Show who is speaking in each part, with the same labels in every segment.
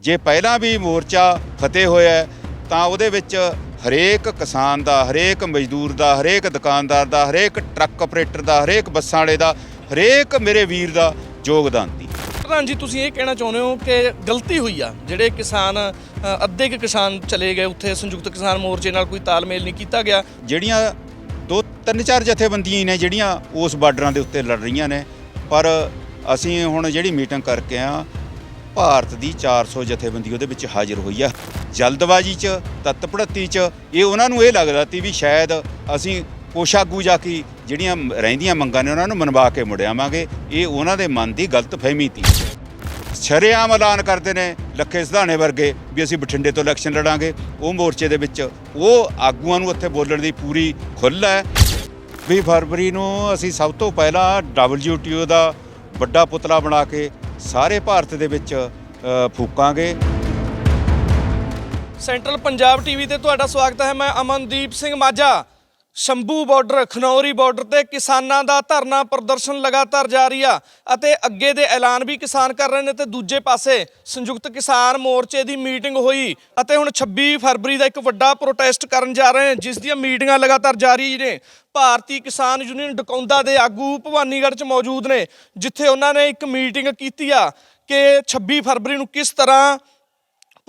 Speaker 1: ਜੇ ਪਹਿਲਾਂ ਵੀ ਮੋਰਚਾ ਫਤਿਹ ਹੋਇਆ ਤਾਂ ਉਹਦੇ ਵਿੱਚ ਹਰੇਕ ਕਿਸਾਨ ਦਾ ਹਰੇਕ ਮਜ਼ਦੂਰ ਦਾ ਹਰੇਕ ਦੁਕਾਨਦਾਰ ਦਾ ਹਰੇਕ ਟਰੱਕ ਆਪਰੇਟਰ ਦਾ ਹਰੇਕ ਬੱਸਾਂ ਵਾਲੇ ਦਾ ਹਰੇਕ ਮੇਰੇ ਵੀਰ ਦਾ ਯੋਗਦਾਨ ਸੀ।
Speaker 2: ਪ੍ਰਧਾਨ ਜੀ ਤੁਸੀਂ ਇਹ ਕਹਿਣਾ ਚਾਹੁੰਦੇ ਹੋ ਕਿ ਗਲਤੀ ਹੋਈ ਆ ਜਿਹੜੇ ਕਿਸਾਨ ਅੱਧੇ ਕੁ ਕਿਸਾਨ ਚਲੇ ਗਏ ਉੱਥੇ ਸੰਯੁਕਤ ਕਿਸਾਨ ਮੋਰਚੇ ਨਾਲ ਕੋਈ ਤਾਲਮੇਲ ਨਹੀਂ ਕੀਤਾ ਗਿਆ?
Speaker 1: ਜਿਹੜੀਆਂ ਦੋ ਤਿੰਨ ਚਾਰ ਜਥੇਬੰਦੀਆਂ ਨੇ ਜਿਹੜੀਆਂ ਉਸ ਬਾਰਡਰਾਂ ਦੇ ਉੱਤੇ ਲੜ ਰਹੀਆਂ ਨੇ ਪਰ ਅਸੀਂ ਹੁਣ ਜਿਹੜੀ ਮੀਟਿੰਗ ਕਰਕੇ ਆ ਭਾਰਤ ਦੀ 400 ਜਥੇਬੰਦੀ ਉਹਦੇ ਵਿੱਚ ਹਾਜ਼ਰ ਹੋਈ ਆ। ਜਲਦਬਾਜ਼ੀ 'ਚ ਤਤਪੜਤੀ 'ਚ, ਇਹ ਉਹਨਾਂ ਨੂੰ ਇਹ ਲੱਗਦਾ ਸੀ ਵੀ ਸ਼ਾਇਦ ਅਸੀਂ ਕੁਛ ਆਗੂ ਜਾ ਕੇ ਜਿਹੜੀਆਂ ਰਹਿੰਦੀਆਂ ਮੰਗਾਂ ਨੇ ਉਹਨਾਂ ਨੂੰ ਮਨਵਾ ਕੇ ਮੁੜ ਆਵਾਂਗੇ, ਇਹ ਉਹਨਾਂ ਦੇ ਮਨ ਦੀ ਗਲਤ ਫਹਿਮੀ ਸੀ। ਸ਼ਰੇਆਮ ਐਲਾਨ ਕਰਦੇ ਨੇ ਲੱਖੇ ਸਿਧਾਣੇ ਵਰਗੇ ਵੀ ਅਸੀਂ ਬਠਿੰਡੇ ਤੋਂ ਇਲੈਕਸ਼ਨ ਲੜਾਂਗੇ। ਉਹ ਮੋਰਚੇ ਦੇ ਵਿੱਚ, ਉਹ ਆਗੂਆਂ ਨੂੰ ਉੱਥੇ ਬੋਲਣ ਦੀ ਪੂਰੀ ਖੁੱਲ੍ਹ ਹੈ। 20 ਫਰਵਰੀ ਨੂੰ ਅਸੀਂ ਸਭ ਤੋਂ ਪਹਿਲਾਂ WTO ਦਾ ਵੱਡਾ ਪੁਤਲਾ ਬਣਾ ਕੇ ਸਾਰੇ ਭਾਰਤ ਦੇ ਵਿੱਚ ਫੂਕਾਂਗੇ।
Speaker 2: ਸੈਂਟਰਲ ਪੰਜਾਬ ਟੀਵੀ ਤੇ ਤੁਹਾਡਾ ਸਵਾਗਤ ਹੈ। ਮੈਂ ਅਮਨਦੀਪ ਸਿੰਘ ਮਾਝਾ। ਸ਼ੰਭੂ ਬਾਰਡਰ, ਖਨੌਰੀ ਬਾਰਡਰ ਤੇ ਕਿਸਾਨਾਂ ਦਾ ਧਰਨਾ ਪ੍ਰਦਰਸ਼ਨ ਲਗਾਤਾਰ ਜਾਰੀ ਆ ਅਤੇ ਅੱਗੇ ਦੇ ਐਲਾਨ ਵੀ ਕਿਸਾਨ ਕਰ ਰਹੇ ਨੇ ਤੇ ਦੂਜੇ ਪਾਸੇ ਸੰਯੁਕਤ ਕਿਸਾਨ ਮੋਰਚੇ ਦੀ ਮੀਟਿੰਗ ਹੋਈ ਅਤੇ ਹੁਣ 26 ਫਰਵਰੀ ਦਾ ਇੱਕ ਵੱਡਾ ਪ੍ਰੋਟੈਸਟ ਕਰਨ ਜਾ ਰਹੇ ਨੇ, ਜਿਸ ਦੀਆਂ ਮੀਟਿੰਗਾਂ ਲਗਾਤਾਰ ਜਾਰੀ ਨੇ। ਭਾਰਤੀ ਕਿਸਾਨ ਯੂਨੀਅਨ ਡਕੌਂਦਾ ਦੇ ਆਗੂ ਭਵਾਨੀਗੜ੍ਹ 'ਚ ਮੌਜੂਦ ਨੇ, ਜਿੱਥੇ ਉਹਨਾਂ ਨੇ ਇੱਕ ਮੀਟਿੰਗ ਕੀਤੀ ਆ ਕਿ 26 ਫਰਵਰੀ ਨੂੰ ਕਿਸ ਤਰ੍ਹਾਂ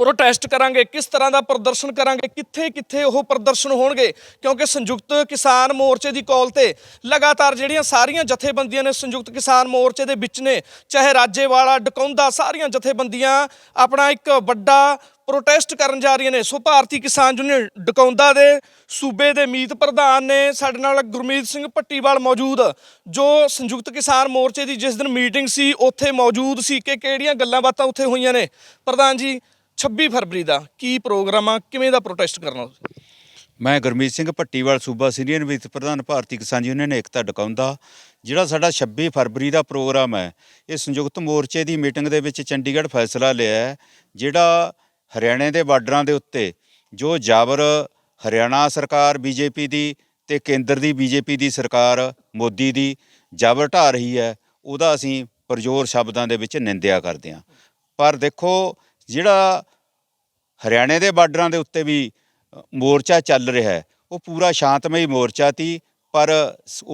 Speaker 2: ਪ੍ਰੋਟੈਸਟ ਕਰਾਂਗੇ, ਕਿਸ ਤਰ੍ਹਾਂ ਦਾ ਪ੍ਰਦਰਸ਼ਨ ਕਰਾਂਗੇ, ਕਿੱਥੇ ਕਿੱਥੇ ਉਹ ਪ੍ਰਦਰਸ਼ਨ ਹੋਣਗੇ? ਕਿਉਂਕਿ ਸੰਯੁਕਤ ਕਿਸਾਨ ਮੋਰਚੇ ਦੀ ਕਾਲ ਤੇ ਲਗਾਤਾਰ ਜਿਹੜੀਆਂ ਸਾਰੀਆਂ ਜਥੇਬੰਦੀਆਂ ਨੇ ਸੰਯੁਕਤ ਕਿਸਾਨ ਮੋਰਚੇ ਦੇ ਵਿੱਚ ਨੇ, ਚਾਹੇ ਰਾਜੇਵਾਲਾ, ਡਕੌਂਦਾ, ਸਾਰੀਆਂ ਜਥੇਬੰਦੀਆਂ ਆਪਣਾ ਇੱਕ ਵੱਡਾ ਪ੍ਰੋਟੈਸਟ ਕਰਨ ਜਾ ਰਹੀਆਂ ਨੇ। ਸੋ ਭਾਰਤੀ ਕਿਸਾਨ ਯੂਨੀਅਨ ਡਕੌਂਦਾ ਦੇ, ਸੂਬੇ ਦੇ ਮੀਤ ਪ੍ਰਧਾਨ ਨੇ ਸਾਡੇ ਨਾਲ ਗੁਰਮੀਤ ਸਿੰਘ ਪੱਟੀਵਾਲ ਮੌਜੂਦ, ਜੋ ਸੰਯੁਕਤ ਕਿਸਾਨ ਮੋਰਚੇ ਦੀ ਜਿਸ ਦਿਨ ਮੀਟਿੰਗ ਸੀ, ਉੱਥੇ ਮੌਜੂਦ ਸੀ ਕਿ ਕਿਹੜੀਆਂ ਗੱਲਾਂ ਬਾਤਾਂ ਉੱਥੇ ਹੋਈਆਂ ਨੇ। ਪ੍ਰਧਾਨ ਜੀ 26 ਫਰਵਰੀ ਦਾ ਕੀ ਪ੍ਰੋਗਰਾਮ ਆ? ਕਿਵੇਂ ਦਾ ਪ੍ਰੋਟੈਸਟ ਕਰਨਾ ਤੁਸੀਂ?
Speaker 1: ਮੈਂ ਗੁਰਮੀਤ ਸਿੰਘ ਭੱਟੀਵਾਲ, ਸੂਬਾ ਸੀਨੀਅਰ ਵਿੱਤ ਪ੍ਰਧਾਨ ਭਾਰਤੀ ਕਿਸਾਨ ਯੂਨੀਅਨ ਏਕਤਾ ਡਕਾਉਂਦਾ ਜਿਹੜਾ ਸਾਡਾ 26 ਫਰਵਰੀ ਦਾ ਪ੍ਰੋਗਰਾਮ ਹੈ। ਇਹ ਸੰਯੁਕਤ ਮੋਰਚੇ ਦੀ ਮੀਟਿੰਗ ਦੇ ਵਿੱਚ ਚੰਡੀਗੜ੍ਹ ਫੈਸਲਾ ਲਿਆ ਜਿਹੜਾ ਹਰਿਆਣੇ ਦੇ ਬਾਰਡਰਾਂ ਦੇ ਉੱਤੇ, ਜੋ ਜਾਬਰ ਹਰਿਆਣਾ ਸਰਕਾਰ ਬੀਜੇਪੀ ਦੀ ਤੇ ਕੇਂਦਰ ਦੀ ਬੀਜੇਪੀ ਦੀ ਸਰਕਾਰ, ਮੋਦੀ ਦੀ ਜਾਬਰ ਢਾ ਰਹੀ ਹੈ, ਉਹਦਾ ਅਸੀਂ ਪਰਜੋਰ ਸ਼ਬਦਾਂ ਦੇ ਵਿੱਚ ਨਿੰਦਿਆ ਕਰਦੇ ਹਾਂ। ਪਰ ਦੇਖੋ ਜਿਹੜਾ ਹਰਿਆਣੇ ਦੇ ਬਾਰਡਰਾਂ ਦੇ ਉੱਤੇ ਵੀ ਮੋਰਚਾ ਚੱਲ ਰਿਹਾ ਹੈ, ਉਹ ਪੂਰਾ ਸ਼ਾਂਤਮਈ ਮੋਰਚਾ ਤੀ ਪਰ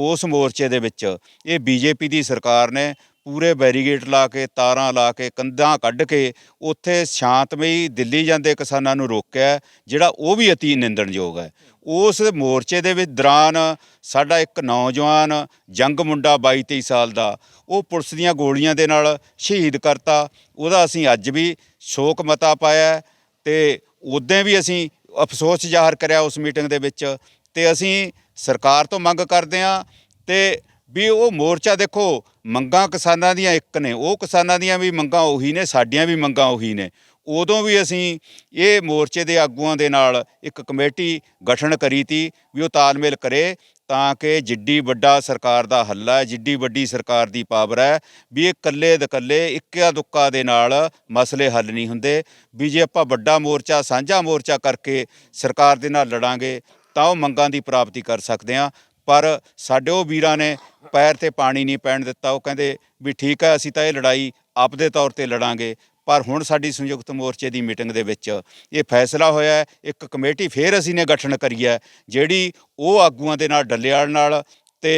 Speaker 1: ਉਸ ਮੋਰਚੇ ਦੇ ਵਿੱਚ ਇਹ ਬੀਜੇਪੀ ਦੀ ਸਰਕਾਰ ਨੇ ਪੂਰੇ ਬੈਰੀਗੇਟ ਲਾ ਕੇ, ਤਾਰਾਂ ਲਾ ਕੇ, ਕੰਧਾਂ ਕੱਢ ਕੇ ਉੱਥੇ ਸ਼ਾਂਤਮਈ ਦਿੱਲੀ ਜਾਂਦੇ ਕਿਸਾਨਾਂ ਨੂੰ ਰੋਕਿਆ ਜਿਹੜਾ ਉਹ ਵੀ ਅਤੀ ਨਿੰਦਣਯੋਗ ਹੈ। ਉਸ ਮੋਰਚੇ ਦੇ ਵਿੱਚ ਦੌਰਾਨ ਸਾਡਾ ਇੱਕ ਨੌਜਵਾਨ ਜੰਗ ਮੁੰਡਾ 22 23 ਸਾਲ ਦਾ, ਉਹ ਪੁਲਿਸ ਦੀਆਂ ਗੋਲੀਆਂ ਦੇ ਨਾਲ ਸ਼ਹੀਦ ਕਰਤਾ। ਉਹਦਾ ਅਸੀਂ ਅੱਜ ਵੀ ਸ਼ੋਕ ਮਤਾ ਪਾਇਆ ਹੈ ਤੇ ਉਦੋਂ ਵੀ ਅਸੀਂ ਅਫਸੋਸ ਜ਼ਾਹਰ ਕਰਿਆ ਉਸ ਮੀਟਿੰਗ ਦੇ ਵਿੱਚ ਤੇ ਅਸੀਂ ਸਰਕਾਰ ਤੋਂ ਮੰਗ ਕਰਦੇ ਹਾਂ ਤੇ ਵੀ ਉਹ ਮੋਰਚਾ ਦੇਖੋ, ਮੰਗਾਂ ਕਿਸਾਨਾਂ ਦੀਆਂ ਇੱਕ ਨੇ, ਉਹ ਕਿਸਾਨਾਂ ਦੀਆਂ ਵੀ ਮੰਗਾਂ ਉਹੀ ਨੇ, ਸਾਡੀਆਂ ਵੀ ਮੰਗਾਂ ਉਹੀ ਨੇ। ਉਦੋਂ ਵੀ ਅਸੀਂ ਇਹ ਮੋਰਚੇ ਦੇ ਆਗੂਆਂ ਦੇ ਨਾਲ ਇੱਕ ਕਮੇਟੀ ਗਠਨ ਕਰੀ ਤੀ ਵੀ ਉਹ ਤਾਲਮੇਲ ਕਰੇ ਤਾਂ ਕਿ ਜਿੱਡੀ ਵੱਡਾ ਸਰਕਾਰ ਦਾ ਹੱਲਾ ਹੈ, ਜਿੱਡੀ ਵੱਡੀ ਸਰਕਾਰ ਦੀ ਪਾਵਰ ਹੈ, ਵੀ ਇਹ ਕੱਲੇ ਦਕੱਲੇ ਇੱਕਿਆ ਦੁੱਕਾ ਦੇ ਨਾਲ ਮਸਲੇ ਹੱਲ ਨਹੀਂ ਹੁੰਦੇ। ਵੀ ਜੇ ਆਪਾਂ ਵੱਡਾ ਮੋਰਚਾ, ਸਾਂਝਾ ਮੋਰਚਾ ਕਰਕੇ ਸਰਕਾਰ ਦੇ ਨਾਲ ਲੜਾਂਗੇ, ਤਾਂ ਉਹ ਮੰਗਾਂ ਦੀ ਪ੍ਰਾਪਤੀ ਕਰ ਸਕਦੇ ਹਾਂ। ਪਰ ਸਾਡੇ ਉਹ ਵੀਰਾਂ ਨੇ ਪੈਰ ਤੇ ਪਾਣੀ ਨਹੀਂ ਪੈਣ ਦਿੱਤਾ। ਉਹ ਕਹਿੰਦੇ ਵੀ ਠੀਕ ਹੈ ਅਸੀਂ ਤਾਂ ਇਹ ਲੜਾਈ ਆਪਦੇ ਤੌਰ ਤੇ ਲੜਾਂਗੇ ਪਰ ਹੁਣ ਸਾਡੀ ਸੰਯੁਕਤ ਮੋਰਚੇ ਦੀ ਮੀਟਿੰਗ ਦੇ ਵਿੱਚ ਇਹ ਫੈਸਲਾ ਹੋਇਆ ਇੱਕ ਕਮੇਟੀ ਫੇਰ ਅਸੀਂ ਨੇ ਗਠਨ ਕਰੀ ਹੈ ਜਿਹੜੀ ਉਹ ਆਗੂਆਂ ਦੇ ਨਾਲ ਡੱਲੇਵਾਲ ਨਾਲ ਤੇ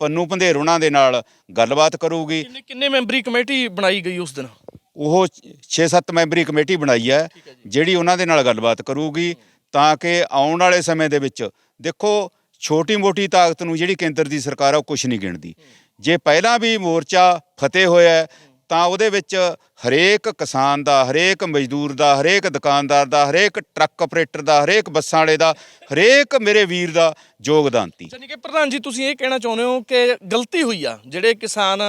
Speaker 1: ਪੰਨੂ ਪੰਧੇਰੁਣਾ ਦੇ ਨਾਲ ਗੱਲਬਾਤ ਕਰੂਗੀ।
Speaker 2: ਕਿੰਨੇ ਕਿੰਨੇ ਮੈਂਬਰੀ ਕਮੇਟੀ ਬਣਾਈ ਗਈ ਉਸ ਦਿਨ?
Speaker 1: ਉਹ 6-7 ਮੈਂਬਰੀ ਕਮੇਟੀ ਬਣਾਈ ਹੈ ਜਿਹੜੀ ਉਹਨਾਂ ਦੇ ਨਾਲ ਗੱਲਬਾਤ ਕਰੂਗੀ ਤਾਂ ਕਿ ਆਉਣ ਵਾਲੇ ਸਮੇਂ ਦੇ ਵਿੱਚ ਦੇਖੋ ਛੋਟੀ-ਮੋਟੀ ਤਾਕਤ ਨੂੰ ਜਿਹੜੀ ਕੇਂਦਰ ਦੀ ਸਰਕਾਰ ਆ ਉਹ ਕੁਝ ਨਹੀਂ ਗਿਣਦੀ। ਜੇ ਪਹਿਲਾਂ ਵੀ ਮੋਰਚਾ ਫਤਿਹ ਹੋਇਆ ਤਾਂ ਉਹਦੇ ਵਿੱਚ ਹਰੇਕ ਕਿਸਾਨ ਦਾ, ਹਰੇਕ ਮਜ਼ਦੂਰ ਦਾ, ਹਰੇਕ ਦੁਕਾਨਦਾਰ ਦਾ, ਹਰੇਕ ਟਰੱਕ ਆਪਰੇਟਰ ਦਾ, ਹਰੇਕ ਬੱਸਾਂ ਵਾਲੇ ਦਾ, ਹਰੇਕ ਮੇਰੇ ਵੀਰ ਦਾ ਯੋਗਦਾਨ ਤੀ
Speaker 2: ਯਾਨੀ ਕਿ ਪ੍ਰਧਾਨ ਜੀ, ਤੁਸੀਂ ਇਹ ਕਹਿਣਾ ਚਾਹੁੰਦੇ ਹੋ ਕਿ ਗਲਤੀ ਹੋਈ ਆ, ਜਿਹੜੇ ਕਿਸਾਨ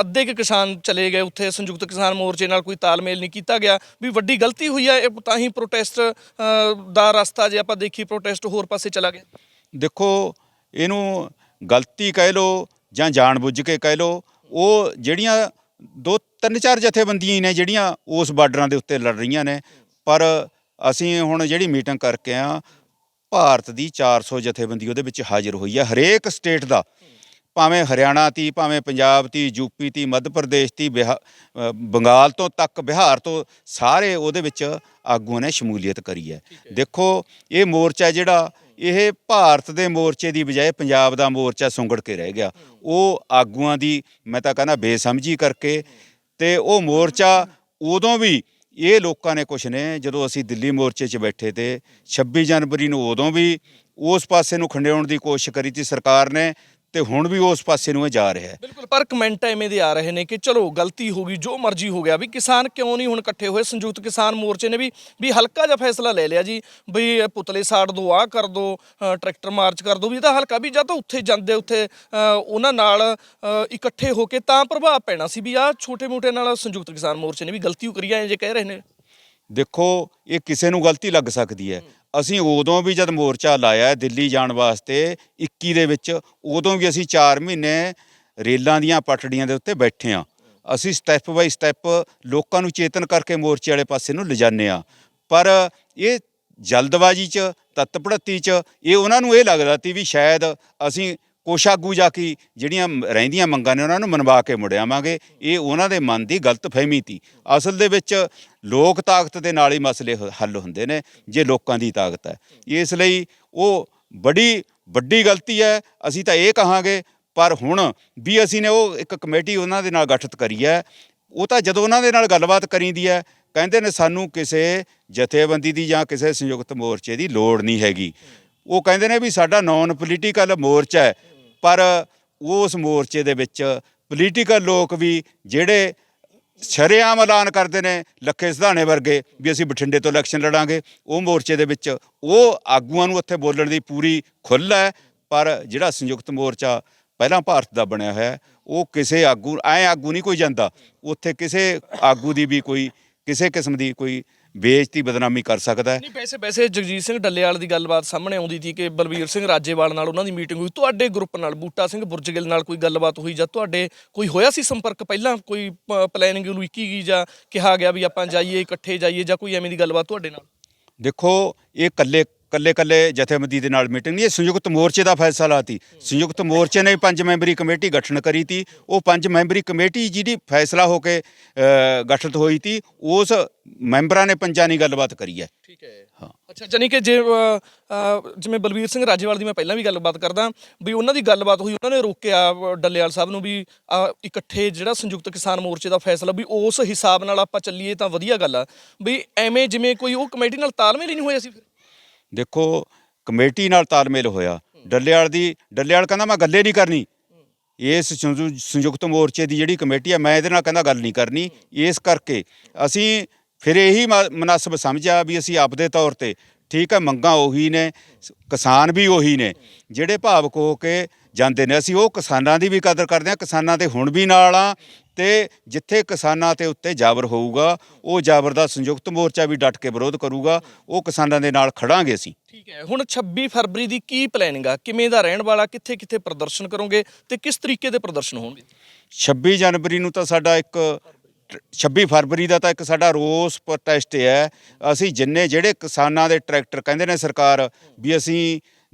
Speaker 2: ਅੱਧੇ ਕੁ ਕਿਸਾਨ ਚਲੇ ਗਏ ਉੱਥੇ, ਸੰਯੁਕਤ ਕਿਸਾਨ ਮੋਰਚੇ ਨਾਲ ਕੋਈ ਤਾਲਮੇਲ ਨਹੀਂ ਕੀਤਾ ਗਿਆ, ਵੀ ਵੱਡੀ ਗਲਤੀ ਹੋਈ ਆ, ਇਹ ਤਾਂ ਹੀ ਪ੍ਰੋਟੈਸਟ ਦਾ ਰਸਤਾ ਜੇ ਆਪਾਂ ਦੇਖੀ ਪ੍ਰੋਟੈਸਟ ਹੋਰ ਪਾਸੇ ਚਲਾ ਗਿਆ।
Speaker 1: ਦੇਖੋ ਇਹਨੂੰ ਗਲਤੀ ਕਹਿ ਲੋ ਜਾਂ ਜਾਣਬੁੱਝ ਕੇ ਕਹਿ ਲੋ ਉਹ ਜਿਹੜੀਆਂ ਦੋ ਤਿੰਨ ਚਾਰ ਜਥੇਬੰਦੀਆਂ ਨੇ ਜਿਹੜੀਆਂ ਉਸ ਬਾਰਡਰਾਂ ਦੇ ਉੱਤੇ ਲੜ ਰਹੀਆਂ ਨੇ ਪਰ ਅਸੀਂ ਹੁਣ ਜਿਹੜੀ ਮੀਟਿੰਗ ਕਰਕੇ ਆ ਭਾਰਤ ਦੀ 400 ਜਥੇਬੰਦੀ ਉਹਦੇ ਵਿੱਚ ਹਾਜ਼ਰ ਹੋਈ ਹੈ ਹਰੇਕ ਸਟੇਟ ਦਾ। ਭਾਵੇਂ ਹਰਿਆਣਾ ਤੀ ਭਾਵੇਂ ਪੰਜਾਬ ਤੀ ਯੂਪੀ ਤੀ ਮੱਧ ਪ੍ਰਦੇਸ਼ ਤੀ ਬੰਗਾਲ ਤੋਂ ਤੱਕ ਬਿਹਾਰ ਤੋਂ ਸਾਰੇ ਉਹਦੇ ਵਿੱਚ ਆਗੂਆਂ ਨੇ ਸ਼ਮੂਲੀਅਤ ਕਰੀ ਹੈ। ਦੇਖੋ ਇਹ ਮੋਰਚਾ ਜਿਹੜਾ ਇਹ ਭਾਰਤ ਦੇ ਮੋਰਚੇ ਦੀ ਬਜਾਏ ਪੰਜਾਬ ਦਾ ਮੋਰਚਾ ਸੁੰਗੜ ਕੇ ਰਹਿ ਗਿਆ। ਉਹ ਆਗੂਆਂ ਦੀ ਮੈਂ ਤਾਂ ਕਹਿੰਦਾ ਬੇਸਮਝੀ ਕਰਕੇ ਤੇ ਉਹ ਮੋਰਚਾ ਉਦੋਂ ਵੀ ਇਹ ਲੋਕਾਂ ਨੇ ਕੁਛ ਨੇ, ਜਦੋਂ ਅਸੀਂ ਦਿੱਲੀ ਮੋਰਚੇ 'ਚ ਬੈਠੇ ਤੇ 26 ਜਨਵਰੀ ਨੂੰ ਉਦੋਂ ਵੀ ਉਸ ਪਾਸੇ ਨੂੰ ਖੰਡਿਆਉਣ ਦੀ ਕੋਸ਼ਿਸ਼ ਕਰੀ ਸੀ ਸਰਕਾਰ ਨੇ ਤੇ ਹੁਣ ਵੀ ਉਸ ਪਾਸੇ ਨੂੰ ਇਹ ਜਾ ਰਿਹਾ ਹੈ।
Speaker 2: ਬਿਲਕੁਲ ਪਰ ਕਮੈਂਟ ਐਵੇਂ ਦੇ ਆ ਰਹੇ ਨੇ ਕਿ ਚਲੋ ਗਲਤੀ ਹੋ ਗਈ ਜੋ ਮਰਜ਼ੀ ਹੋ ਗਿਆ ਵੀ ਕਿਸਾਨ ਕਿਉਂ ਨਹੀਂ ਹੁਣ ਇਕੱਠੇ ਹੋਏ? ਸੰਯੁਕਤ ਕਿਸਾਨ ਮੋਰਚੇ ਨੇ ਵੀ ਵੀ ਹਲਕਾ ਜਿਹਾ ਫੈਸਲਾ ਲੈ ਲਿਆ ਜੀ ਵੀ ਇਹ ਪੁਤਲੇ ਸਾੜ ਦੋ ਆਹ ਕਰ ਦੋ ਅ, ਟਰੈਕਟਰ ਮਾਰਚ ਕਰ ਦੋ ਵੀ ਇਹ ਤਾਂ ਹਲਕਾ ਵੀ ਜਾਂ ਤਾਂ ਉੱਥੇ ਜਾਂਦੇ ਉੱਥੇ ਅ, ਉਹਨਾਂ ਨਾਲ ਅ, ਇਕੱਠੇ ਹੋ ਕੇ ਤਾਂ ਪ੍ਰਭਾਵ ਪੈਣਾ ਸੀ ਵੀ ਆਹ ਛੋਟੇ-ਮੋਟੇ ਨਾਲ ਸੰਯੁਕਤ ਕਿਸਾਨ ਮੋਰਚੇ ਨੇ ਵੀ ਗਲਤੀ ਕਰੀ ਆ ਜੇ ਕਹਿ ਰਹੇ ਨੇ।
Speaker 1: ਦੇਖੋ ਇਹ ਕਿਸੇ ਨੂੰ ਗਲਤੀ ਲੱਗ ਸਕਦੀ ਹੈ। ਅਸੀਂ ਉਦੋਂ ਵੀ ਜਦ ਮੋਰਚਾ ਲਾਇਆ ਦਿੱਲੀ ਜਾਣ ਵਾਸਤੇ 21 ਦੇ ਵਿੱਚ, ਉਦੋਂ ਵੀ ਅਸੀਂ 4 ਮਹੀਨੇ ਰੇਲਾਂ ਦੀਆਂ ਪਟੜੀਆਂ ਦੇ ਉੱਤੇ ਬੈਠੇ ਆ ਅਸੀਂ ਸਟੈਪ ਬਾਈ ਸਟੈਪ ਲੋਕਾਂ ਨੂੰ ਚੇਤਨ ਕਰਕੇ ਮੋਰਚੇ ਵਾਲੇ ਪਾਸੇ ਨੂੰ ਲਿਜਾਨੇ ਆ ਪਰ ਇਹ ਜਲਦਬਾਜ਼ੀ 'ਚ, ਤਤਪੜਤੀ 'ਚ, ਇਹ ਉਹਨਾਂ ਨੂੰ ਇਹ ਲੱਗਦਾ ਸੀ ਵੀ ਸ਼ਾਇਦ ਅਸੀਂ ਕੁਛ ਆਗੂ ਜਾ ਕੇ ਜਿਹੜੀਆਂ ਰਹਿੰਦੀਆਂ ਮੰਗਾਂ ਨੇ ਉਹਨਾਂ ਨੂੰ ਮਨਵਾ ਕੇ ਮੁੜ ਆਵਾਂਗੇ। ਇਹ ਉਹਨਾਂ ਦੇ ਮਨ ਦੀ ਗਲਤ ਫਹਿਮੀ ਤੀ। ਅਸਲ ਦੇ ਵਿੱਚ ਲੋਕ ਤਾਕਤ ਦੇ ਨਾਲ ਹੀ ਮਸਲੇ ਹੱਲ ਹੁੰਦੇ ਨੇ, ਜੇ ਲੋਕਾਂ ਦੀ ਤਾਕਤ ਹੈ। ਇਸ ਲਈ ਉਹ ਬੜੀ ਵੱਡੀ ਗਲਤੀ ਹੈ, ਅਸੀਂ ਤਾਂ ਇਹ ਕਹਾਂਗੇ, ਪਰ ਹੁਣ ਵੀ ਅਸੀਂ ਨੇ ਉਹ ਇੱਕ ਕਮੇਟੀ ਉਹਨਾਂ ਦੇ ਨਾਲ ਗਠਿਤ ਕਰੀ ਹੈ। ਉਹ ਤਾਂ ਜਦੋਂ ਉਹਨਾਂ ਦੇ ਨਾਲ ਗੱਲਬਾਤ ਕਰੀਦੀ ਹੈ, ਕਹਿੰਦੇ ਨੇ ਸਾਨੂੰ ਕਿਸੇ ਜਥੇਬੰਦੀ ਦੀ ਜਾਂ ਕਿਸੇ ਸੰਯੁਕਤ ਮੋਰਚੇ ਦੀ ਲੋੜ ਨਹੀਂ ਹੈਗੀ। ਉਹ ਕਹਿੰਦੇ ਨੇ ਵੀ ਸਾਡਾ ਨਾਨ ਪੋਲੀਟੀਕਲ ਮੋਰਚਾ ਹੈ ਪਰ ਉਸ ਮੋਰਚੇ ਦੇ ਵਿੱਚ ਪੋਲੀਟੀਕਲ ਲੋਕ ਵੀ ਜਿਹੜੇ ਸ਼ਰੇਆਮ ਐਲਾਨ ਕਰਦੇ ਨੇ ਲੱਖੇ ਸਿਧਾਣੇ ਵਰਗੇ ਵੀ ਅਸੀਂ ਬਠਿੰਡੇ ਤੋਂ ਇਲੈਕਸ਼ਨ ਲੜਾਂਗੇ, ਉਹ ਮੋਰਚੇ ਦੇ ਵਿੱਚ ਉਹ ਆਗੂਆਂ ਨੂੰ ਉੱਥੇ ਬੋਲਣ ਦੀ ਪੂਰੀ ਖੁੱਲ੍ਹ ਹੈ, ਪਰ ਜਿਹੜਾ ਸੰਯੁਕਤ ਮੋਰਚਾ ਪਹਿਲਾਂ ਭਾਰਤ ਦਾ ਬਣਿਆ ਹੋਇਆ ਉਹ ਕਿਸੇ ਆਗੂ, ਐ ਆਗੂ ਨਹੀਂ ਕੋਈ ਜਾਂਦਾ, ਉੱਥੇ ਕਿਸੇ ਆਗੂ ਦੀ ਵੀ ਕੋਈ, ਕਿਸੇ ਕਿਸਮ ਦੀ ਕੋਈ ਬੇਇੱਜ਼ਤੀ ਬਦਨਾਮੀ ਕਰ ਸਕਦਾ ਹੈ।
Speaker 2: ਨਹੀਂ ਵੈਸੇ ਵੈਸੇ ਜਗਜੀਤ ਸਿੰਘ ਡੱਲੇਵਾਲ ਦੀ ਗੱਲਬਾਤ ਸਾਹਮਣੇ ਆਉਂਦੀ ਸੀ ਕਿ ਬਲਵੀਰ ਸਿੰਘ ਰਾਜੇਵਾਲ ਨਾਲ ਉਹਨਾਂ ਦੀ ਮੀਟਿੰਗ ਹੋਈ। ਤੁਹਾਡੇ ਗਰੁੱਪ ਨਾਲ ਬੂਟਾ ਸਿੰਘ ਬੁਰਜਗਿੱਲ ਨਾਲ ਕੋਈ ਗੱਲਬਾਤ ਹੋਈ ਜਾਂ ਤੁਹਾਡੇ ਕੋਈ ਹੋਇਆ ਸੀ ਸੰਪਰਕ ਪਹਿਲਾਂ? ਕੋਈ ਪਲੈਨਿੰਗ ਨੂੰ ਕੀ ਗਈ ਜਾਂ ਕਿਹਾ ਗਿਆ ਵੀ ਆਪਾਂ ਜਾਈਏ ਇਕੱਠੇ ਜਾਈਏ ਜਾਂ ਕੋਈ ਐਵੇਂ ਦੀ ਗੱਲਬਾਤ ਤੁਹਾਡੇ ਨਾਲ?
Speaker 1: ਦੇਖੋ ਇਹ ਕੱਲੇ ਕੱਲੇ ਕੱਲੇ ਜਥੇਬੰਦੀ ਦੇ ਨਾਲ ਮੀਟਿੰਗ ਨਹੀਂ ਇਹ ਸੰਯੁਕਤ ਮੋਰਚੇ ਦਾ ਫੈਸਲਾ ਲਾਤੀ। ਸੰਯੁਕਤ ਮੋਰਚੇ ਨੇ ਪੰਜ ਮੈਂਬਰੀ ਕਮੇਟੀ ਗਠਨ ਕਰੀ ਤੀ। ਉਹ ਪੰਜ ਮੈਂਬਰੀ ਕਮੇਟੀ ਜਿਹਦੀ ਫੈਸਲਾ ਹੋ ਕੇ ਗਠਿਤ ਹੋਈ ਤੀ ਉਸ ਮੈਂਬਰਾਂ ਨੇ ਪੰਜਾਂ ਦੀ ਗੱਲਬਾਤ ਕਰੀ ਹੈ।
Speaker 2: ਠੀਕ ਹੈ।
Speaker 1: ਹਾਂ।
Speaker 2: ਅੱਛਾ ਜਾਨੀ ਕਿ ਜੇ ਜਿਵੇਂ ਬਲਵੀਰ ਸਿੰਘ ਰਾਜੇਵਾਲ ਦੀ ਮੈਂ ਪਹਿਲਾਂ ਵੀ ਗੱਲਬਾਤ ਕਰਦਾ ਵੀ ਉਹਨਾਂ ਦੀ ਗੱਲਬਾਤ ਹੋਈ ਉਹਨਾਂ ਨੇ ਰੋਕਿਆ ਡੱਲੇਵਾਲ ਸਾਹਿਬ ਨੂੰ ਵੀ ਇਕੱਠੇ ਜਿਹੜਾ ਸੰਯੁਕਤ ਕਿਸਾਨ ਮੋਰਚੇ ਦਾ ਫੈਸਲਾ ਵੀ ਉਸ ਹਿਸਾਬ ਨਾਲ ਆਪਾਂ ਚੱਲੀਏ ਤਾਂ ਵਧੀਆ ਗੱਲ ਆ। ਵੀ ਐਵੇਂ ਜਿਵੇਂ ਕੋਈ ਉਹ ਕਮੇਟੀ ਨਾਲ ਤਾਲਮੇਲ ਹੀ ਨਹੀਂ ਹੋਇਆ ਸੀ ਫਿਰ?
Speaker 1: ਦੇਖੋ ਕਮੇਟੀ ਨਾਲ ਤਾਲਮੇਲ ਹੋਇਆ। ਡੱਲੇਵਾਲ ਦੀ ਡੱਲੇਵਾਲ ਕਹਿੰਦਾ ਮੈਂ ਗੱਲੇ ਨਹੀਂ ਕਰਨੀ। ਇਸ ਸੰਯੁਕਤ ਮੋਰਚੇ ਦੀ ਜਿਹੜੀ ਕਮੇਟੀ ਹੈ ਮੈਂ ਇਹਦੇ ਨਾਲ ਕਹਿੰਦਾ ਗੱਲ ਨਹੀਂ ਕਰਨੀ। ਇਸ ਕਰਕੇ ਅਸੀਂ ਫਿਰ ਇਹੀ ਮناسب ਸਮਝਿਆ ਵੀ ਅਸੀਂ ਆਪਦੇ ਤੌਰ ਤੇ ਠੀਕ ਹੈ ਮੰਗਾਂ ਉਹੀ ਨੇ ਕਿਸਾਨ ਵੀ ਉਹੀ ਨੇ। ਜਿਹੜੇ ਭਾਵਕ ਹੋ ਕੇ ਜਾਂਦੇ ਨੇ ਅਸੀਂ ਉਹ ਕਿਸਾਨਾਂ ਦੀ ਵੀ ਕਦਰ ਕਰਦੇ ਹਾਂ ਕਿਸਾਨਾਂ ਦੇ ਹੁਣ ਵੀ ਨਾਲ ਆ ਤੇ ਜਿੱਥੇ ਕਿਸਾਨਾਂ ਤੇ ਉੱਤੇ ਜਾਬਰ ਹੋਊਗਾ ਉਹ ਜਾਬਰ ਦਾ ਸੰਯੁਕਤ ਮੋਰਚਾ ਵੀ ਡਟ ਕੇ ਵਿਰੋਧ ਕਰੂਗਾ ਉਹ ਕਿਸਾਨਾਂ ਦੇ ਨਾਲ ਖੜਾਂਗੇ ਅਸੀਂ।
Speaker 2: ਠੀਕ ਹੈ ਹੁਣ 26 ਫਰਵਰੀ ਦੀ ਕੀ ਪਲੈਨਿੰਗ ਆ? ਕਿਵੇਂ ਦਾ ਰਹਿਣ ਵਾਲਾ ਕਿੱਥੇ ਕਿੱਥੇ ਪ੍ਰਦਰਸ਼ਨ ਕਰੋਗੇ ਤੇ ਕਿਸ ਤਰੀਕੇ ਦੇ ਪ੍ਰਦਰਸ਼ਨ ਹੋਣਗੇ?
Speaker 1: 26 ਜਨਵਰੀ ਨੂੰ ਤਾਂ ਸਾਡਾ ਇੱਕ 26 ਫਰਵਰੀ ਦਾ ਤਾਂ ਇੱਕ ਸਾਡਾ ਰੋਸ ਪ੍ਰੋਟੈਸਟ ਹੈ। ਅਸੀਂ ਜਿੰਨੇ ਜਿਹੜੇ ਕਿਸਾਨਾਂ ਦੇ ਟਰੈਕਟਰ ਕਹਿੰਦੇ ਨੇ ਸਰਕਾਰ ਵੀ ਅਸੀਂ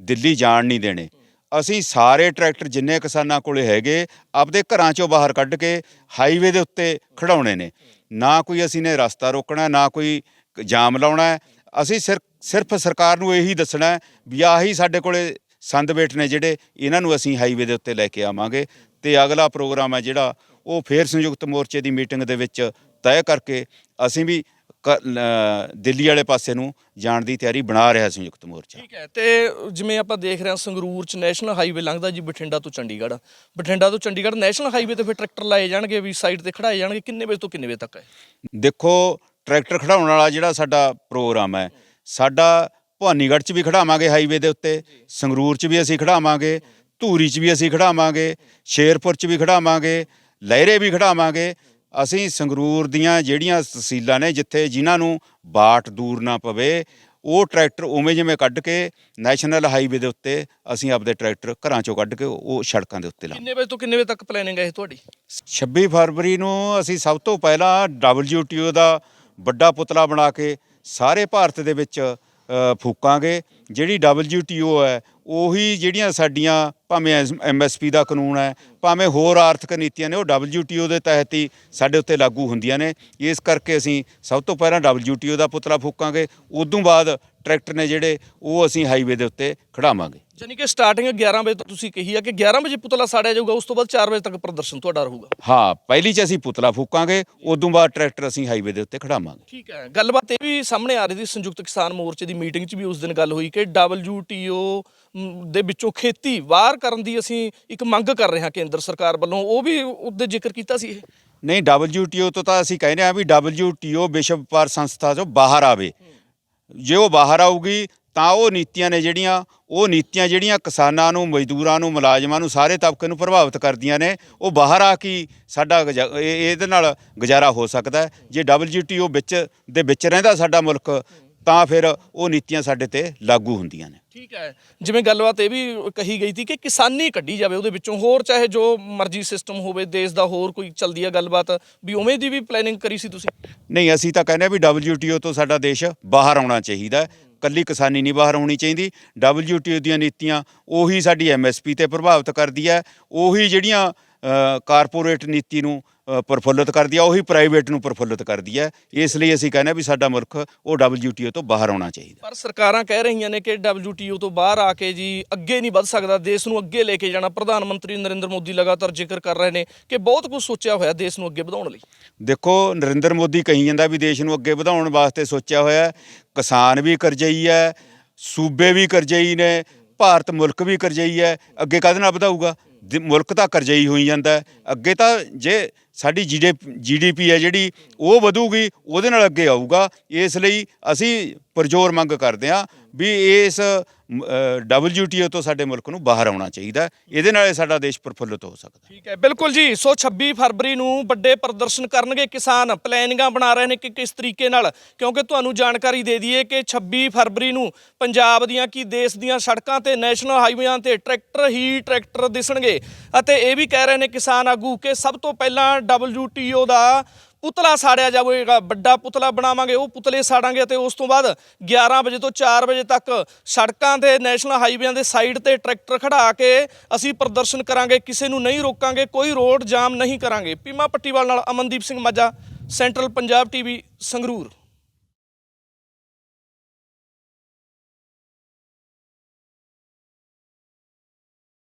Speaker 1: ਦਿੱਲੀ ਜਾਣ ਨਹੀਂ ਦੇਣੇ। ਅਸੀਂ ਸਾਰੇ ਟਰੈਕਟਰ ਜਿੰਨੇ ਕਿਸਾਨਾਂ ਕੋਲੇ ਹੈਗੇ, ਆਪਦੇ ਘਰਾਂ ਚੋਂ ਬਾਹਰ ਕੱਢ ਕੇ ਹਾਈਵੇ ਦੇ ਉੱਤੇ ਖੜਾਉਣੇ ਨੇ। ਨਾ ਕੋਈ ਅਸੀਂ ਨੇ ਰਸਤਾ ਰੋਕਣਾ, ਨਾ ਕੋਈ ਜਾਮ ਲਾਉਣਾ। ਅਸੀਂ ਸਿਰ- ਸਿਰਫ ਸਰਕਾਰ ਨੂੰ ਇਹੀ ਦੱਸਣਾ ਵੀ ਆਹੀ ਸਾਡੇ ਕੋਲੇ ਸੰਦ ਬੇਟ ਨੇ ਜਿਹੜੇ ਇਹਨਾਂ ਨੂੰ ਅਸੀਂ ਹਾਈਵੇ ਦੇ ਉੱਤੇ ਲੈ ਕੇ ਆਵਾਂਗੇ ਤੇ ਅਗਲਾ ਪ੍ਰੋਗਰਾਮ ਹੈ ਜਿਹੜਾ ਉਹ ਫੇਰ ਸੰਯੁਕਤ ਮੋਰਚੇ ਦੀ ਮੀਟਿੰਗ ਦੇ ਵਿੱਚ ਤੈਅ ਕਰਕੇ ਅਸੀਂ ਵੀ ਦਿੱਲੀ ਵਾਲੇ ਪਾਸੇ ਨੂੰ ਜਾਣ ਦੀ ਤਿਆਰੀ ਬਣਾ ਰਿਹਾ ਸੰਯੁਕਤ ਮੋਰਚਾ।
Speaker 2: ਠੀਕ ਹੈ ਤੇ ਜਿਵੇਂ ਆਪਾਂ ਦੇਖ ਰਹੇ ਹਾਂ ਸੰਗਰੂਰ ਚ ਨੈਸ਼ਨਲ ਹਾਈਵੇ ਲੰਘਦਾ ਜੀ ਬਠਿੰਡਾ ਤੋਂ ਚੰਡੀਗੜ੍ਹ। ਬਠਿੰਡਾ ਤੋਂ ਚੰਡੀਗੜ੍ਹ ਨੈਸ਼ਨਲ ਹਾਈਵੇ ਤੇ ਫਿਰ ਟਰੈਕਟਰ ਲਾਏ ਜਾਣਗੇ ਵੀ ਸਾਈਡ ਤੇ ਖੜਾਏ ਜਾਣਗੇ ਕਿੰਨੇ ਵਜੇ ਤੋਂ ਕਿੰਨੇ ਵਜੇ ਤੱਕ ਹੈ?
Speaker 1: ਦੇਖੋ ਟਰੈਕਟਰ ਖੜਾਉਣ ਵਾਲਾ ਜਿਹੜਾ ਸਾਡਾ ਪ੍ਰੋਗਰਾਮ ਹੈ ਸਾਡਾ ਭਵਾਨੀਗੜ੍ਹ 'ਚ ਵੀ ਖੜਾਵਾਂਗੇ ਹਾਈਵੇ ਦੇ ਉੱਤੇ ਸੰਗਰੂਰ 'ਚ ਵੀ ਅਸੀਂ ਖੜਾਵਾਂਗੇ ਧੂਰੀ 'ਚ ਵੀ ਅਸੀਂ ਖੜਾਵਾਂਗੇ ਸ਼ੇਰਪੁਰ 'ਚ ਵੀ ਖੜਾਵਾਂਗੇ ਲਹਿਰੇ ਵੀ ਖੜਾਵਾਂਗੇ ਅਸੀਂ ਸੰਗਰੂਰ ਦੀਆਂ ਜਿਹੜੀਆਂ ਤਹਿਸੀਲਾਂ ਨੇ ਜਿੱਥੇ ਜਿਨ੍ਹਾਂ ਨੂੰ ਬਾਟ ਦੂਰ ਨਾ ਪਵੇ ਉਹ ਟਰੈਕਟਰ ਉਵੇਂ ਜਿਵੇਂ ਕੱਢ ਕੇ ਨੈਸ਼ਨਲ ਹਾਈਵੇ ਦੇ ਉੱਤੇ ਅਸੀਂ ਆਪਦੇ ਟਰੈਕਟਰ ਘਰਾਂ ਚੋਂ ਕੱਢ ਕੇ ਉਹ ਸੜਕਾਂ ਦੇ ਉੱਤੇ ਲਾ
Speaker 2: ਕਿੰਨੇ ਵਜੇ ਤੋਂ ਕਿੰਨੇ ਵਜੇ ਤੱਕ ਪਲੈਨਿੰਗ ਹੈ ਇਹ ਤੁਹਾਡੀ?
Speaker 1: 26 ਫਰਵਰੀ ਨੂੰ ਅਸੀਂ ਸਭ ਤੋਂ ਪਹਿਲਾਂ WTO ਦਾ ਵੱਡਾ ਪੁਤਲਾ ਬਣਾ ਕੇ ਸਾਰੇ ਭਾਰਤ ਦੇ ਵਿੱਚ ਫੂਕਾਂਗੇ। ਜਿਹੜੀ WTO ਹੈ ਉਹੀ ਜਿਹੜੀਆਂ ਸਾਡੀਆਂ ਭਾਵੇਂ ਐਮਐਸਪੀ ਦਾ ਕਾਨੂੰਨ ਹੈ ਭਾਵੇਂ ਹੋਰ ਆਰਥਿਕ ਨੀਤੀਆਂ ਨੇ ਉਹ WTO ਦੇ ਤਹਿਤ ਹੀ ਸਾਡੇ ਉੱਤੇ ਲਾਗੂ ਹੁੰਦੀਆਂ ਨੇ। ਇਸ ਕਰਕੇ ਅਸੀਂ ਸਭ ਤੋਂ ਪਹਿਲਾਂ WTO ਦਾ ਪੁਤਲਾ ਫੂਕਾਂਗੇ ਉਦੋਂ ਬਾਅਦ ਟਰੈਕਟਰ ਨੇ ਜਿਹੜੇ ਉਹ ਅਸੀਂ ਹਾਈਵੇ ਦੇ ਉੱਤੇ ਖੜਾਵਾਂਗੇ।
Speaker 2: ਯਾਨੀ ਕਿ ਸਟਾਰਟਿੰਗ 11 ਵਜੇ ਤੋਂ ਤੁਸੀਂ ਕਹੀ ਆ ਕਿ 11 ਵਜੇ ਪੁਤਲਾ ਸਾੜਿਆ ਜਾਊਗਾ ਉਸ ਤੋਂ ਬਾਅਦ 4 ਵਜੇ ਤੱਕ ਪ੍ਰਦਰਸ਼ਨ ਤੁਹਾਡਾ ਰਹੂਗਾ।
Speaker 1: ਹਾਂ ਪਹਿਲੀ 'ਚ ਅਸੀਂ ਪੁਤਲਾ ਫੂਕਾਂਗੇ ਉਦੋਂ ਬਾਅਦ ਟਰੈਕਟਰ ਅਸੀਂ ਹਾਈਵੇ ਦੇ ਉੱਤੇ ਖੜਾਵਾਂਗੇ।
Speaker 2: ਠੀਕ ਹੈ ਗੱਲਬਾਤ ਇਹ ਵੀ ਸਾਹਮਣੇ ਆ ਰਹੀ ਸੀ ਸੰਯੁਕਤ ਕਿਸਾਨ ਮੋਰਚੇ ਦੀ ਮੀਟਿੰਗ 'ਚ ਵੀ ਉਸ ਦਿਨ ਗੱਲ ਹੋਈ ਕਿ ਮ, ਦੇ ਵਿੱਚੋਂ ਖੇਤੀ ਬਾਹਰ ਕਰਨ ਦੀ ਅਸੀਂ ਇੱਕ ਮੰਗ ਕਰ ਰਹੇ ਹਾਂ ਕੇਂਦਰ ਸਰਕਾਰ ਵੱਲੋਂ, ਉਹ ਵੀ ਉਹਦੇ ਜ਼ਿਕਰ ਕੀਤਾ ਸੀ ਇਹ?
Speaker 1: ਨਹੀਂ WTO ਤੋਂ ਤਾਂ ਅਸੀਂ ਕਹਿੰਦੇ ਆ ਵੀ WTO ਵਿਸ਼ਵ ਵਪਾਰ ਸੰਸਥਾ ਤੋਂ ਬਾਹਰ ਆਵੇ। ਜੇ ਉਹ ਬਾਹਰ ਆਊਗੀ, ਤਾਂ ਉਹ ਨੀਤੀਆਂ ਨੇ ਜਿਹੜੀਆਂ, ਉਹ ਨੀਤੀਆਂ ਜਿਹੜੀਆਂ ਕਿਸਾਨਾਂ ਨੂੰ, ਮਜ਼ਦੂਰਾਂ ਨੂੰ, ਮੁਲਾਜ਼ਮਾਂ ਨੂੰ ਸਾਰੇ ਤਬਕੇ ਨੂੰ ਪ੍ਰਭਾਵਿਤ ਕਰਦੀਆਂ ਨੇ, ਉਹ ਬਾਹਰ ਆ ਕੇ ਸਾਡਾ ਇਹਦੇ ਨਾਲ ਗੁਜ਼ਾਰਾ ਹੋ ਸਕਦਾ ਹੈ। ਜੇ WTO ਵਿੱਚ, ਦੇ ਵਿੱਚ ਰਹਿੰਦਾ ਸਾਡਾ ਮੁਲਕ ਤਾਂ ਫਿਰ ਉਹ ਨੀਤੀਆਂ ਸਾਡੇ ਤੇ ਲਾਗੂ ਹੁੰਦੀਆਂ ਨੇ।
Speaker 2: ਠੀਕ ਹੈ। ਜਿਵੇਂ ਗੱਲਬਾਤ ਇਹ ਵੀ ਕਹੀ ਗਈ ਸੀ ਕਿ ਕਿਸਾਨੀ ਕੱਢੀ ਜਾਵੇ ਉਹਦੇ ਵਿੱਚੋਂ ਹੋਰ ਚਾਹੇ ਜੋ ਮਰਜ਼ੀ ਸਿਸਟਮ ਹੋਵੇ ਦੇਸ਼ ਦਾ ਹੋਰ ਕੋਈ ਚਲਦੀ ਹੈ ਗੱਲਬਾਤ ਵੀ ਉਵੇਂ ਦੀ ਵੀ ਪਲੈਨਿੰਗ ਕਰੀ ਸੀ ਤੁਸੀਂ?
Speaker 1: ਨਹੀਂ ਅਸੀਂ ਤਾਂ ਕਹਿੰਦੇ ਆ ਵੀ WTO ਤੋਂ ਸਾਡਾ ਦੇਸ਼ ਬਾਹਰ ਆਉਣਾ ਚਾਹੀਦਾ ਹੈ। ਕੱਲੀ ਕਿਸਾਨੀ ਨਹੀਂ ਬਾਹਰ ਆਉਣੀ ਚਾਹੀਦੀ। WTO ਦੀਆਂ ਨੀਤੀਆਂ ਉਹੀ ਸਾਡੀ ਐਮਐਸਪੀ ਤੇ ਪ੍ਰਭਾਵਿਤ ਕਰਦੀ ਹੈ। ਉਹੀ ਜਿਹੜੀਆਂ ਕਾਰਪੋਰੇਟ ਨੀਤੀ ਨੂੰ ਪ੍ਰਫੁੱਲਤ ਕਰਦੀ ਹੈ ਉਹੀ ਪ੍ਰਾਈਵੇਟ ਨੂੰ ਪ੍ਰਫੁੱਲਤ ਕਰਦੀ ਹੈ ਇਸ ਲਈ ਅਸੀਂ ਕਹਿੰਦੇ ਆ ਵੀ ਸਾਡਾ ਮੁਲਕ ਉਹ WTO ਤੋਂ ਬਾਹਰ ਆਉਣਾ ਚਾਹੀਦਾ।
Speaker 2: ਪਰ ਸਰਕਾਰਾਂ ਕਹਿ ਰਹੀਆਂ ਨੇ ਕਿ WTO ਤੋਂ ਬਾਹਰ ਆ ਕੇ ਜੀ ਅੱਗੇ ਨਹੀਂ ਵੱਧ ਸਕਦਾ ਦੇਸ਼ ਨੂੰ ਅੱਗੇ ਲੈ ਕੇ ਜਾਣਾ। ਪ੍ਰਧਾਨ ਮੰਤਰੀ ਨਰਿੰਦਰ ਮੋਦੀ ਲਗਾਤਾਰ ਜ਼ਿਕਰ ਕਰ ਰਹੇ ਨੇ ਕਿ ਬਹੁਤ ਕੁਝ ਸੋਚਿਆ ਹੋਇਆ ਦੇਸ਼ ਨੂੰ ਅੱਗੇ ਵਧਾਉਣ ਲਈ।
Speaker 1: ਦੇਖੋ ਨਰਿੰਦਰ ਮੋਦੀ ਕਹੀ ਜਾਂਦਾ ਵੀ ਦੇਸ਼ ਨੂੰ ਅੱਗੇ ਵਧਾਉਣ ਵਾਸਤੇ ਸੋਚਿਆ ਹੋਇਆ। ਕਿਸਾਨ ਵੀ ਕਰਜਈ ਹੈ ਸੂਬੇ ਵੀ ਕਰਜਈ ਨੇ ਭਾਰਤ ਮੁਲਕ ਵੀ ਕਰਜਈ ਹੈ। ਅੱਗੇ ਕਦ ਨਾਲ ਵਧਾਊਗਾ? ਮੁਲਕ ਤਾਂ ਕਰਜਈ ਹੋਈ ਜਾਂਦਾ। ਅੱਗੇ ਤਾਂ ਜੇ ਸਾਡੀ ਜੀਡੀਪੀ ਹੈ ਜਿਹੜੀ ਉਹ ਵਧੂਗੀ ਉਹਦੇ ਨਾਲ ਅੱਗੇ ਆਊਗਾ। ਇਸ ਲਈ ਅਸੀਂ ਪਰਜੋਰ ਮੰਗ ਕਰਦੇ ਹਾਂ ਵੀ ਇਸ WTO ਤੋਂ ਸਾਡੇ ਮੁਲਕ ਨੂੰ ਬਾਹਰ ਆਉਣਾ ਚਾਹੀਦਾ ਇਹਦੇ ਨਾਲ ਹੀ ਸਾਡਾ ਦੇਸ਼ ਪ੍ਰਫੁੱਲਤ ਹੋ ਸਕਦਾ
Speaker 2: ਠੀਕ ਹੈ, ਬਿਲਕੁਲ ਜੀ। ਸੋ 26 ਫਰਵਰੀ ਨੂੰ ਵੱਡੇ ਪ੍ਰਦਰਸ਼ਨ ਕਰਨਗੇ ਕਿਸਾਨ। ਪਲੈਨਿੰਗਾਂ ਬਣਾ ਰਹੇ ਨੇ ਕਿ ਕਿਸ ਤਰੀਕੇ ਨਾਲ? ਕਿਉਂਕਿ ਤੁਹਾਨੂੰ ਜਾਣਕਾਰੀ ਦੇ ਦਈਏ ਕਿ 26 ਫਰਵਰੀ ਨੂੰ ਪੰਜਾਬ ਦੀਆਂ ਕੀ ਦੇਸ਼ ਦੀਆਂ ਸੜਕਾਂ ਤੇ ਨੈਸ਼ਨਲ ਹਾਈਵੇਆਂ ਤੇ ਟਰੈਕਟਰ ਹੀ ਟਰੈਕਟਰ ਦਿਸਣਗੇ। ਅਤੇ ਇਹ ਵੀ ਕਹਿ ਰਹੇ ਨੇ ਕਿਸਾਨ ਆਗੂ ਕਿ ਸਭ ਤੋਂ ਪਹਿਲਾਂ WTO ਦਾ ਪੁਤਲਾ ਸਾੜਿਆ ਜਾਵੇਗਾ, ਵੱਡਾ ਪੁਤਲਾ ਬਣਾਵਾਂਗੇ, ਉਹ ਪੁਤਲੇ ਸਾੜਾਂਗੇ ਅਤੇ ਉਸ ਤੋਂ ਬਾਅਦ 11 ਵਜੇ ਤੋਂ 4 ਵਜੇ ਤੱਕ ਸੜਕਾਂ ਤੇ ਨੈਸ਼ਨਲ ਹਾਈਵੇਆਂ ਦੇ ਸਾਈਡ ਤੇ ਟਰੈਕਟਰ ਖੜਾ ਕੇ ਅਸੀਂ ਪ੍ਰਦਰਸ਼ਨ ਕਰਾਂਗੇ, ਕਿਸੇ ਨੂੰ ਨਹੀਂ ਰੋਕਾਂਗੇ, ਕੋਈ ਰੋਡ ਜਾਮ ਨਹੀਂ ਕਰਾਂਗੇ। ਪੀਮਾ ਪੱਟੀਵਾਲ ਨਾਲ ਅਮਨਦੀਪ ਸਿੰਘ ਮਾਝਾ, ਸੈਂਟਰਲ ਪੰਜਾਬ ਟੀਵੀ ਸੰਗਰੂਰ।